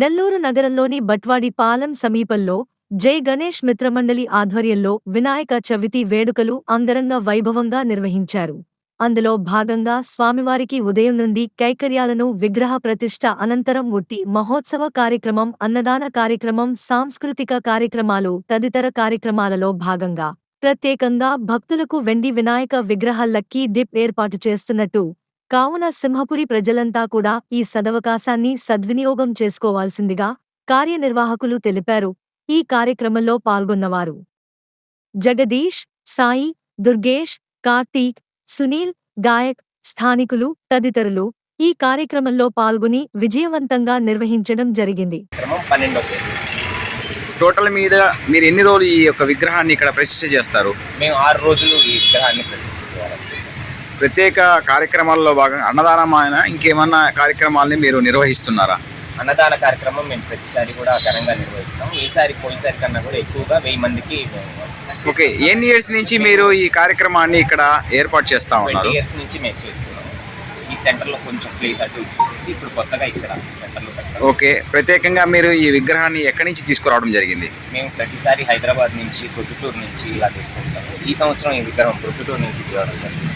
నెల్లూరు నగరంలోని బట్వాడి పాలెం సమీపంలో జై గణేష్ మిత్రమండలి ఆధ్వర్యంలో వినాయక చవితి వేడుకలు అంగరంగ వైభవంగా నిర్వహించారు. అందులో భాగంగా స్వామివారికి ఉదయం నుండి కైకర్యాలను విగ్రహ ప్రతిష్ఠ అనంతరం ఉట్టి మహోత్సవ కార్యక్రమం అన్నదాన కార్యక్రమం సాంస్కృతిక కార్యక్రమాలు తదితర కార్యక్రమాలలో భాగంగా ప్రత్యేకంగా భక్తులకు వెండి వినాయక విగ్రహ లక్కీ డిప్ ఏర్పాటు చేస్తున్నట్టు కావున సింహపురి ప్రజలంతా కూడా ఈ సదవకాశాన్ని సద్వినియోగం చేసుకోవాల్సిందిగా కార్యనిర్వాహకులు తెలిపారు. ఈ కార్యక్రమంలో పాల్గొన్నవారు జగదీష్ సాయి దుర్గేష్ కార్తీక్ సునీల్ గాయక్ స్థానికులు తదితరులు ఈ కార్యక్రమంలో పాల్గొని విజయవంతంగా నిర్వహించడం జరిగింది. టోటల్ మీద మీరు ఎన్ని రోజులు ఈ యొక్క విగ్రహాన్ని ఇక్కడ ప్రతిష్ఠ చేస్తారు? మేము ఆరు రోజులు ఈ విగ్రహాన్ని ప్రత్యేక కార్యక్రమాల్లో భాగంగా అన్నదానమైన ఇంకేమన్నా కార్యక్రమాలని మీరు నిర్వహిస్తున్నారా? అన్నదాన కార్యక్రమం మేము ప్రతిసారి కూడా ఘనంగా నిర్వహిస్తాం. ఈసారి పోయినసారి కన్నా కూడా ఎక్కువగా వెయ్యి మందికి ఓకే ఎన్ని ఇయర్స్ నుంచి మీరు ఈ కార్యక్రమాన్ని ఇక్కడ ఏర్పాటు చేస్తా ఉన్నారు? ఇయర్స్ నుంచి మేము చేస్తున్నాం. ఈ సెంటర్లో కొంచెం ప్లేస్ అటు ఇప్పుడు కొత్తగా ఇక్కడ సెంటర్లో ఓకే ప్రత్యేకంగా మీరు ఈ విగ్రహాన్ని ఎక్కడి నుంచి తీసుకురావడం జరిగింది? మేము ప్రతిసారి హైదరాబాద్ నుంచి ప్రొద్దుటూరు నుంచి ఇలా తీసుకుంటాము. ఈ సంవత్సరం ఈ విగ్రహం ప్రొద్దుటూరు నుంచి తేవడం జరిగింది.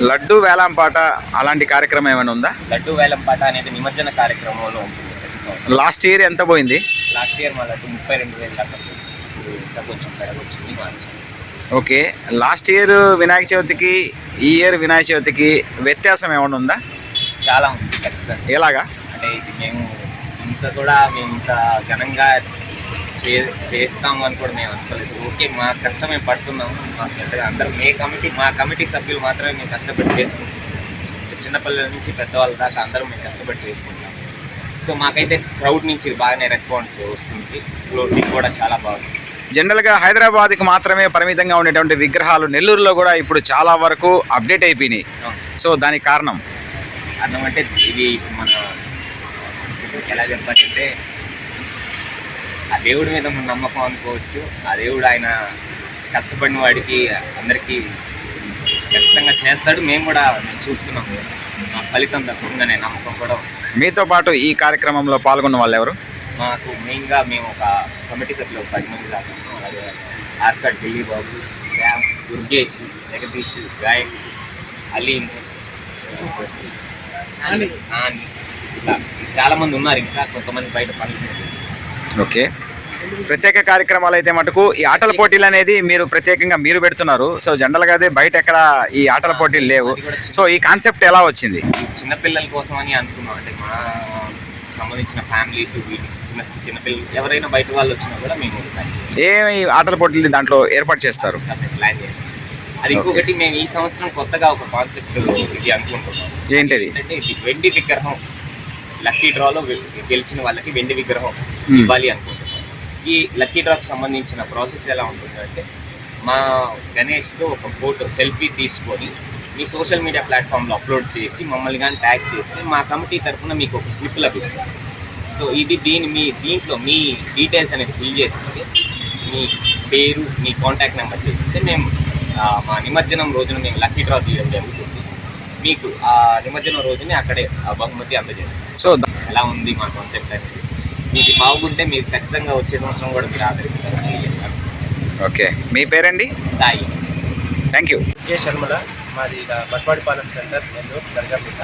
లడ్డు వేలంపాట అలాంటి కార్యక్రమం ఏమైనా ఉందా? లడ్డు వేలంపాట అనేది నిమజ్జన కార్యక్రమంలో ఉంటుంది ప్రతి సంవత్సరం. లాస్ట్ ఇయర్ ఎంత పోయింది? లాస్ట్ ఇయర్ మా లడ్డు ముప్పై రెండు వేలు దాకా పోయింది. ఇప్పుడు ఇంకా కొంచెం పెరగొచ్చింది మార్చి ఓకే. లాస్ట్ ఇయర్ వినాయక చవితికి ఈ ఇయర్ వినాయక చవితికి వ్యత్యాసం ఏమైనా ఉందా? చాలా ఉంది ఖచ్చితంగా. ఎలాగా? అంటే ఇది మేము ఇంత కూడా మేము ఇంత ఘనంగా చే చేస్తాము అని కూడా మేము అనుకోలేదు. ఓకే మా కష్టం మేము పడుతున్నాము మాకు అందరూ మే కమిటీ మా కమిటీ సభ్యులు మాత్రమే మేము కష్టపడి చేసుకుంటాం సో చిన్నపిల్లల నుంచి పెద్దవాళ్ళ దాకా అందరూ మేము కష్టపడి చేసుకుంటాం సో మాకైతే క్రౌడ్ నుంచి బాగానే రెస్పాన్స్ వస్తుంది. ఫ్లోటింగ్ కూడా చాలా బాగుంది. జనరల్గా హైదరాబాద్కి మాత్రమే పరిమితంగా ఉండేటువంటి విగ్రహాలు నెల్లూరులో కూడా ఇప్పుడు చాలా వరకు అప్డేట్ అయిపోయినాయి. సో దానికి కారణం? అర్థం అంటే ఇది మన ఎలా చెప్పాలంటే ఆ దేవుడి మీద మన నమ్మకం అనుకోవచ్చు ఆ దేవుడు ఆయన కష్టపడిన వాడికి అందరికీ ఖచ్చితంగా చేస్తాడు మేము కూడా మేము చూస్తున్నాం మా ఫలితం దక్కుందనే నమ్మకం కూడా. మీతో పాటు ఈ కార్యక్రమంలో పాల్గొన్న వాళ్ళు ఎవరు మాకు మెయిన్గా మేము ఒక కమిటీ సభ్యులు ఒక పది మంది దాకా. అలాగే ఆర్కడ్ ఢిల్లీ బాబు శ్యామ్ దుర్గేష్ జగదీష్ గాయక్ అలీం నాని ఇట్లా చాలా మంది ఉన్నారు ఇంకా కొంతమంది బయట పనులు చేస్తున్నారు. ఓకే. ప్రత్యేక కార్యక్రమాలు అయితే మటుకు ఈ ఆటల పోటీలు అనేది మీరు ప్రత్యేకంగా మీరు పెడుతున్నారు. సో జనరల్గా అయితే బయట ఎక్కడ ఈ ఆటల పోటీలు లేవు. సో ఈ కాన్సెప్ట్ ఎలా వచ్చింది? చిన్నపిల్లల కోసం అని అనుకున్నాం. అంటే మా సంబంధించిన ఫ్యామిలీస్ చిన్న చిన్నపిల్లలు ఎవరైనా బయట వాళ్ళు వచ్చినా కూడా మేము ఏమి ఆటల పోటీలు దాంట్లో ఏర్పాటు చేస్తారు? ప్లాన్ అది ఇంకొకటి మేము ఈ సంవత్సరం కొత్తగా ఒక కాన్సెప్ట్ ఇది అనుకుంటున్నాం. ఏంటిది? ఇది వెండి విగ్రహం. లక్కీ డ్రాలో గెలిచిన వాళ్ళకి వెండి విగ్రహం. ఇవ్వాలి అనుకుంటున్నాం. ఈ లక్కీ డ్రాకి సంబంధించిన ప్రాసెస్ ఎలా ఉంటుందంటే మా గణేష్తో ఒక ఫోటో సెల్ఫీ తీసుకొని మీ సోషల్ మీడియా ప్లాట్ఫామ్లో అప్లోడ్ చేసి మమ్మల్ని కానీ ట్యాగ్ చేస్తే మా కమిటీ తరఫున మీకు ఒక స్లిప్ లభిస్తుంది. సో ఇది దీని మీ దీంట్లో మీ డీటెయిల్స్ అనేది ఫిల్ చేసిస్తే మీ పేరు మీ కాంటాక్ట్ నెంబర్ చేసిస్తే మేము మా నిమజ్జనం రోజున మేము లక్కీ డ్రా తీయడం జరుగుతుంది. మీకు ఆ నిమజ్జనం రోజుని అక్కడే ఆ బహుమతి అందజేస్తాం సో ఎలా ఉంది మా కాన్సెప్ట్ అనేది? ఇది బాగుంటే మీరు ఖచ్చితంగా వచ్చే సంవత్సరం కూడా మీరు ఆదరిస్తారని చెప్తాను ఓకే. మీ పేరండి? సాయి. థ్యాంక్ యూ కే శర్మల. మాది ఇక బట్వాడిపాలెం సెంటర్ నెల్లూరు దర్గాపేట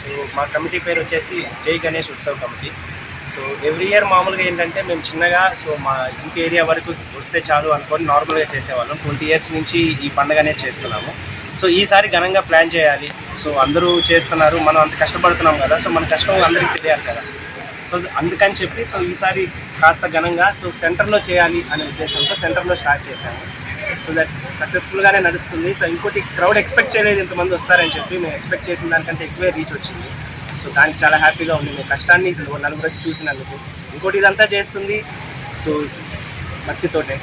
సో మా కమిటీ పేరు వచ్చేసి Jai Ganesh Utsav committee. So every year మామూలుగా ఏంటంటే మేము చిన్నగా సో మా ఇంటి ఏరియా వరకు వస్తే చాలు అనుకొని నార్మల్గా చేసేవాళ్ళం. ట్వంటీ ఇయర్స్ నుంచి ఈ పండుగ అనేది చేస్తున్నాము. సో ఈసారి ఘనంగా ప్లాన్ చేయాలి. సో అందరూ చేస్తున్నారు మనం అంత కష్టపడుతున్నాం కదా సో మన కష్టం అందరికీ తెలియాలి కదా. సో అందుకని చెప్పి సో ఈసారి కాస్త ఘనంగా సో సెంటర్లో చేయాలి అనే ఉద్దేశంతో సెంటర్లో స్టార్ట్ చేశాము సో దట్ సక్సెస్ఫుల్గానే నడుస్తుంది. సో ఇంకోటి క్రౌడ్ ఎక్స్పెక్ట్ చేయలేదు ఇంతమంది వస్తారని చెప్పి మేము ఎక్స్పెక్ట్ చేసిన దానికంటే ఎక్కువే రీచ్ వచ్చింది. సో దానికి చాలా హ్యాపీగా ఉంది. మేము కష్టాన్ని నలుగురు వచ్చి చూసినందుకు. ఇంకోటి ఇదంతా చేస్తుంది. సో భక్తితోటే.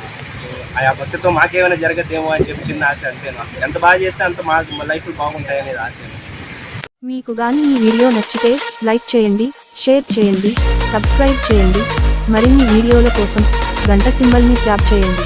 ఆ భక్తితో మాకేమైనా జరగదేమో అని చెప్పి చిన్న ఆశ అంతే నాకు ఎంత బాగా చేస్తే అంత మా లైఫ్ బాగుంటాయి అనేది ఆశ. మీకు కానీ ఈ వీడియో నచ్చితే లైక్ చేయండి షేర్ చేయండి సబ్స్క్రైబ్ చేయండి. మరిన్ని వీడియోల కోసం గంట సింబల్ని ట్యాప్ చేయండి.